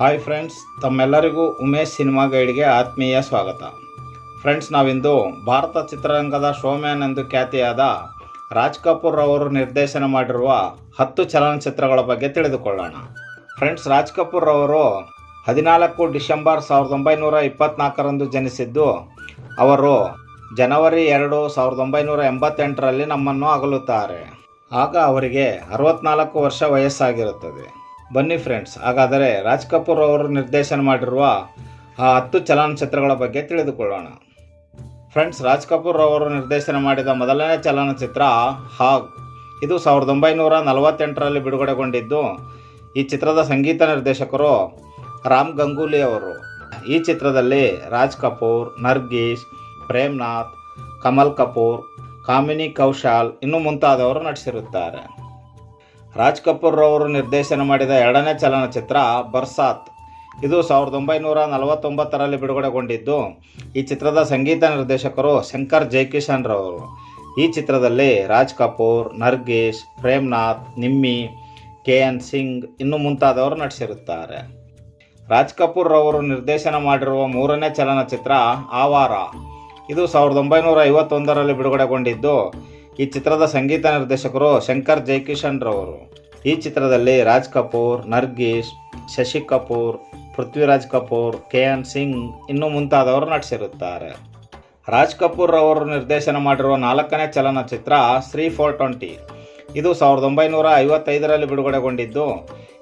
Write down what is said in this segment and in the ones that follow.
Hi friends ತಮ್ಮೆಲ್ಲರಿಗೂ Umesh cinema ಗೈಡ್ಗೆ ಆತ್ಮೀಯ ಸ್ವಾಗತ. ಫ್ರೆಂಡ್ಸ್ ನಾವಿಂದು ಭಾರತ ಚಿತ್ರರಂಗದ ಶೋಮ್ಯಾನ್ ಎಂದು ಖ್ಯಾತಿಯಾದ ರಾಜ್ ಕಪೂರ್ ಅವರು ನಿರ್ದೇಶನ ಮಾಡಿರುವ ಹತ್ತು ಚಲನಚಿತ್ರಗಳ ಬಗ್ಗೆ ತಿಳಿದುಕೊಳ್ಳೋಣ. ಫ್ರೆಂಡ್ಸ್ ರಾಜ್ ಕಪೂರ್ ಅವರು ಹದಿನಾಲ್ಕು ಡಿಸೆಂಬರ್ ಸಾವಿರದ ಒಂಬೈನೂರ ಇಪ್ಪತ್ನಾಲ್ಕರಂದು ಜನಿಸಿದ್ದು, ಅವರು ಜನವರಿ ಎರಡು ಸಾವಿರದ ಒಂಬೈನೂರ ಎಂಬತ್ತೆಂಟರಲ್ಲಿ ನಮ್ಮನ್ನು ಅಗಲುತ್ತಾರೆ. ಆಗ ಅವರಿಗೆ ಅರವತ್ನಾಲ್ಕು ವರ್ಷ ವಯಸ್ಸಾಗಿರುತ್ತದೆ. ಬನ್ನಿ ಫ್ರೆಂಡ್ಸ್ ಹಾಗಾದರೆ ರಾಜ್ ಕಪೂರ್ ಅವರು ನಿರ್ದೇಶನ ಮಾಡಿರುವ ಆ ಹತ್ತು ಚಲನಚಿತ್ರಗಳ ಬಗ್ಗೆ ತಿಳಿದುಕೊಳ್ಳೋಣ. ಫ್ರೆಂಡ್ಸ್ ರಾಜ್ ಕಪೂರ್ ಅವರು ನಿರ್ದೇಶನ ಮಾಡಿದ ಮೊದಲನೇ ಚಲನಚಿತ್ರ ಹಾಗ್. ಇದು ಸಾವಿರದ ಒಂಬೈನೂರ ನಲವತ್ತೆಂಟರಲ್ಲಿ ಬಿಡುಗಡೆಗೊಂಡಿದ್ದು ಈ ಚಿತ್ರದ ಸಂಗೀತ ನಿರ್ದೇಶಕರು ರಾಮ್ ಗಂಗೂಲಿ ಅವರು. ಈ ಚಿತ್ರದಲ್ಲಿ ರಾಜ್ ಕಪೂರ್, ನರ್ಗೀಶ್, ಪ್ರೇಮ್ನಾಥ್, ಕಮಲ್ ಕಪೂರ್, ಕಾಮಿನಿ ಕೌಶಾಲ್ ಇನ್ನು ಮುಂತಾದವರು ನಟಿಸಿರುತ್ತಾರೆ. ರಾಜ್ ಕಪೂರ್ ಅವರು ನಿರ್ದೇಶನ ಮಾಡಿದ ಎರಡನೇ ಚಲನಚಿತ್ರ ಬರ್ಸಾತ್. ಇದು ಸಾವಿರದ ಒಂಬೈನೂರ ನಲವತ್ತೊಂಬತ್ತರಲ್ಲಿ ಬಿಡುಗಡೆಗೊಂಡಿದ್ದು, ಈ ಚಿತ್ರದ ಸಂಗೀತ ನಿರ್ದೇಶಕರು ಶಂಕರ್ ಜೈಕಿಶನ್ ರವರು. ಈ ಚಿತ್ರದಲ್ಲಿ ರಾಜ್ ಕಪೂರ್, ನರ್ಗೀಶ್, ಪ್ರೇಮ್ನಾಥ್, ನಿಮ್ಮಿ ಕೆ ಎನ್ ಸಿಂಗ್ ಇನ್ನು ಮುಂತಾದವರು ನಟಿಸಿರುತ್ತಾರೆ. ರಾಜ್ ಕಪೂರ್ ಅವರು ನಿರ್ದೇಶನ ಮಾಡಿರುವ ಮೂರನೇ ಚಲನಚಿತ್ರ ಆವಾರ. ಇದು ಸಾವಿರದ ಒಂಬೈನೂರ ಐವತ್ತೊಂದರಲ್ಲಿ ಬಿಡುಗಡೆಗೊಂಡಿದ್ದು ಈ ಚಿತ್ರದ ಸಂಗೀತ ನಿರ್ದೇಶಕರು ಶಂಕರ್ ಜೈಕಿಶನ್ ರವರು. ಈ ಚಿತ್ರದಲ್ಲಿ ರಾಜ್ ಕಪೂರ್, ನರ್ಗೀಶ್, ಶಶಿ ಕಪೂರ್, ಪೃಥ್ವಿರಾಜ್ ಕಪೂರ್ ಕೆ ಎನ್ ಸಿಂಗ್ ಇನ್ನೂ ಮುಂತಾದವರು ನಟಿಸಿರುತ್ತಾರೆ. ರಾಜ್ ಕಪೂರ್ ರವರು ನಿರ್ದೇಶನ ಮಾಡಿರುವ ನಾಲ್ಕನೇ ಚಲನಚಿತ್ರ ಶ್ರೀ ಫೋರ್ ಟ್ವೆಂಟಿ. ಇದು ಸಾವಿರದ ಒಂಬೈನೂರ ಐವತ್ತೈದರಲ್ಲಿ ಬಿಡುಗಡೆಗೊಂಡಿದ್ದು,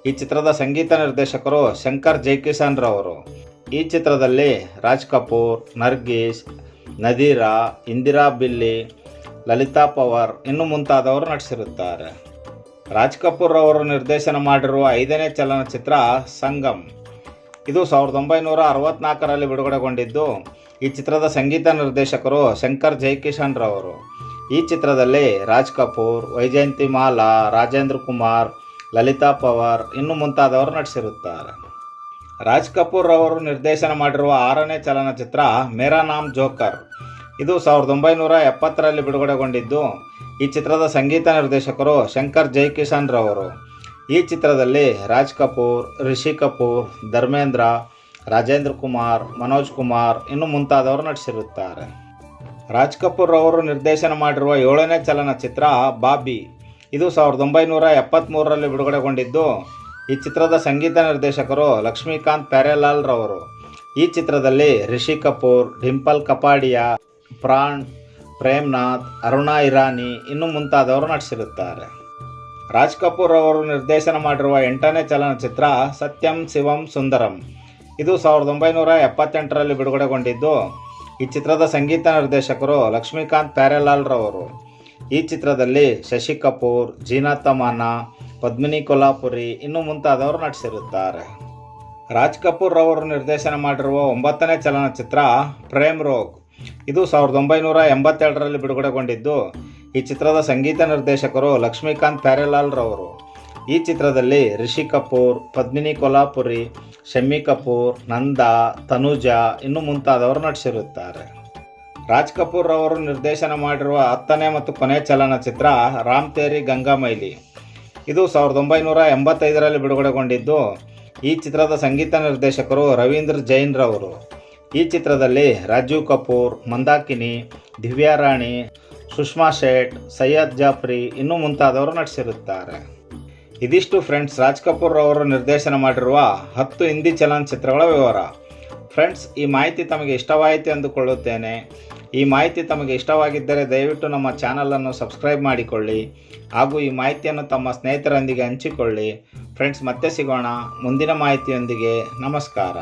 ಈ ಚಿತ್ರದ ಸಂಗೀತ ನಿರ್ದೇಶಕರು ಶಂಕರ್ ಜೈಕಿಶನ್ ರವರು. ಈ ಚಿತ್ರದಲ್ಲಿ ರಾಜ್ ಕಪೂರ್, ನರ್ಗೀಶ್, ನದೀರಾ, ಇಂದಿರಾ ಬಿಲ್ಲಿ ಲಲಿತಾ ಪವಾರ್ ಇನ್ನು ಮುಂತಾದವರು ನಟಿಸಿರುತ್ತಾರೆ. ರಾಜ್ ಕಪೂರ್ ಅವರು ನಿರ್ದೇಶನ ಮಾಡಿರುವ ಐದನೇ ಚಲನಚಿತ್ರ ಸಂಗಮ್. ಇದು ಸಾವಿರದ ಒಂಬೈನೂರ ಅರವತ್ನಾಲ್ಕರಲ್ಲಿ ಬಿಡುಗಡೆಗೊಂಡಿದ್ದು, ಈ ಚಿತ್ರದ ಸಂಗೀತ ನಿರ್ದೇಶಕರು ಶಂಕರ್ ಜೈಕಿಶನ್ ರವರು. ಈ ಚಿತ್ರದಲ್ಲಿ ರಾಜ್ ಕಪೂರ್, ವೈಜಯಂತಿ ಮಾಲಾ, ರಾಜೇಂದ್ರ ಕುಮಾರ್, ಲಲಿತಾ ಪವಾರ್ ಇನ್ನು ಮುಂತಾದವರು ನಟಿಸಿರುತ್ತಾರೆ. ರಾಜ್ ಕಪೂರ್ ಅವರು ನಿರ್ದೇಶನ ಮಾಡಿರುವ ಆರನೇ ಚಲನಚಿತ್ರ, ಮೇರಾ ನಾಮ್ ಜೋಕರ್. ಇದು ಸಾವಿರದ ಒಂಬೈನೂರ ಎಪ್ಪತ್ತರಲ್ಲಿ ಬಿಡುಗಡೆಗೊಂಡಿದ್ದು. ಈ ಚಿತ್ರದ ಸಂಗೀತ ನಿರ್ದೇಶಕರು ಶಂಕರ್ ಜೈಕಿಶನ್ ರವರು. ಈ ಚಿತ್ರದಲ್ಲಿ ರಾಜ್ ಕಪೂರ್, ರಿಷಿ ಕಪೂರ್, ಧರ್ಮೇಂದ್ರ, ರಾಜೇಂದ್ರ ಕುಮಾರ್, ಮನೋಜ್ ಕುಮಾರ್ ಇನ್ನು ಮುಂತಾದವರು ನಟಿಸಿರುತ್ತಾರೆ. ರಾಜ್ ಕಪೂರ್ ಅವರು ನಿರ್ದೇಶನ ಮಾಡಿರುವ ಏಳನೇ ಚಲನಚಿತ್ರ ಬಾಬಿ. ಇದು ಸಾವಿರದ ಒಂಬೈನೂರ ಎಪ್ಪತ್ತ್ಮೂರರಲ್ಲಿ ಬಿಡುಗಡೆಗೊಂಡಿದ್ದು. ಈ ಚಿತ್ರದ ಸಂಗೀತ ನಿರ್ದೇಶಕರು ಲಕ್ಷ್ಮೀಕಾಂತ್ ಪ್ಯಾರೇಲಾಲ್ ರವರು. ಈ ಚಿತ್ರದಲ್ಲಿ ರಿಷಿ ಕಪೂರ್, ಡಿಂಪಲ್ ಕಪಾಡಿಯಾ ಪ್ರಾಣ್, ಪ್ರೇಮ್ನಾಥ್, ಅರುಣಾ ಇರಾನಿ ಇನ್ನು ಮುಂತಾದವರು ನಟಿಸಿರುತ್ತಾರೆ. ರಾಜ್ ಕಪೂರ್ ಅವರು ನಿರ್ದೇಶನ ಮಾಡಿರುವ ಎಂಟನೇ ಚಲನಚಿತ್ರ ಸತ್ಯಂ ಶಿವಂ ಸುಂದರಂ. ಇದು ಸಾವಿರದ ಒಂಬೈನೂರ ಎಪ್ಪತ್ತೆಂಟರಲ್ಲಿ ಬಿಡುಗಡೆಗೊಂಡಿದ್ದು, ಈ ಚಿತ್ರದ ಸಂಗೀತ ನಿರ್ದೇಶಕರು ಲಕ್ಷ್ಮೀಕಾಂತ್ ಪ್ಯಾರೇಲಾಲ್ರವರು ಈ ಚಿತ್ರದಲ್ಲಿ ಶಶಿ ಕಪೂರ್, ಜೀನಾ ತಮಾನ ಪದ್ಮಿನಿ ಕೊಲ್ಲಾಪುರಿ ಇನ್ನು ಮುಂತಾದವರು ನಟಿಸಿರುತ್ತಾರೆ. ರಾಜ್ ಕಪೂರ್ ಅವರು ನಿರ್ದೇಶನ ಮಾಡಿರುವ ಒಂಬತ್ತನೇ ಚಲನಚಿತ್ರ ಪ್ರೇಮ್ ರೋಗ್. ಇದು ಸಾವಿರದ ಒಂಬೈನೂರ ಎಂಬತ್ತೆರಡರಲ್ಲಿ ಬಿಡುಗಡೆಗೊಂಡಿದ್ದು, ಈ ಚಿತ್ರದ ಸಂಗೀತ ನಿರ್ದೇಶಕರು ಲಕ್ಷ್ಮೀಕಾಂತ್ ಪ್ಯಾರೇಲಾಲ್ರವರು ಈ ಚಿತ್ರದಲ್ಲಿ ರಿಷಿ ಕಪೂರ್, ಪದ್ಮಿನಿ ಕೊಲ್ಲಾಪುರಿ ಶಮ್ಮಿ ಕಪೂರ್, ನಂದಾ, ತನುಜಾ ಇನ್ನು ಮುಂತಾದವರು ನಟಿಸಿರುತ್ತಾರೆ. ರಾಜ್ ಕಪೂರ್ ಅವರು ನಿರ್ದೇಶನ ಮಾಡಿರುವ ಹತ್ತನೇ ಮತ್ತು ಕೊನೆ ಚಲನಚಿತ್ರ ರಾಮ್ ತೇರಿ ಗಂಗಾ ಮೈಲಿ. ಇದು ಸಾವಿರದ ಒಂಬೈನೂರ ಎಂಬತ್ತೈದರಲ್ಲಿ ಬಿಡುಗಡೆಗೊಂಡಿದ್ದು, ಈ ಚಿತ್ರದ ಸಂಗೀತ ನಿರ್ದೇಶಕರು ರವೀಂದ್ರ ಜೈನ್ ರವರು. ಈ ಚಿತ್ರದಲ್ಲಿ ರಾಜೀವ್ ಕಪೂರ್, ಮಂದಾಕಿನಿ, ದಿವ್ಯಾ ರಾಣಿ, ಸುಷ್ಮಾ ಶೇಟ್, ಸೈಯದ್ ಜಾಫ್ರಿ ಇನ್ನೂ ಮುಂತಾದವರು ನಟಿಸಿರುತ್ತಾರೆ. ಇದಿಷ್ಟು ಫ್ರೆಂಡ್ಸ್ ರಾಜ್ ಕಪೂರ್ ಅವರು ನಿರ್ದೇಶನ ಮಾಡಿರುವ ಹತ್ತು ಹಿಂದಿ ಚಲನಚಿತ್ರಗಳ ವಿವರ. ಫ್ರೆಂಡ್ಸ್ ಈ ಮಾಹಿತಿ ತಮಗೆ ಇಷ್ಟವಾಯಿತು ಎಂದುಕೊಳ್ಳುತ್ತೇನೆ. ಈ ಮಾಹಿತಿ ತಮಗೆ ಇಷ್ಟವಾಗಿದ್ದರೆ ದಯವಿಟ್ಟು ನಮ್ಮ ಚಾನಲನ್ನು ಸಬ್ಸ್ಕ್ರೈಬ್ ಮಾಡಿಕೊಳ್ಳಿ. ಹಾಗೂ ಈ ಮಾಹಿತಿಯನ್ನು ತಮ್ಮ ಸ್ನೇಹಿತರೊಂದಿಗೆ ಹಂಚಿಕೊಳ್ಳಿ. ಫ್ರೆಂಡ್ಸ್ ಮತ್ತೆ ಸಿಗೋಣ. ಮುಂದಿನ ಮಾಹಿತಿಯೊಂದಿಗೆ ನಮಸ್ಕಾರ.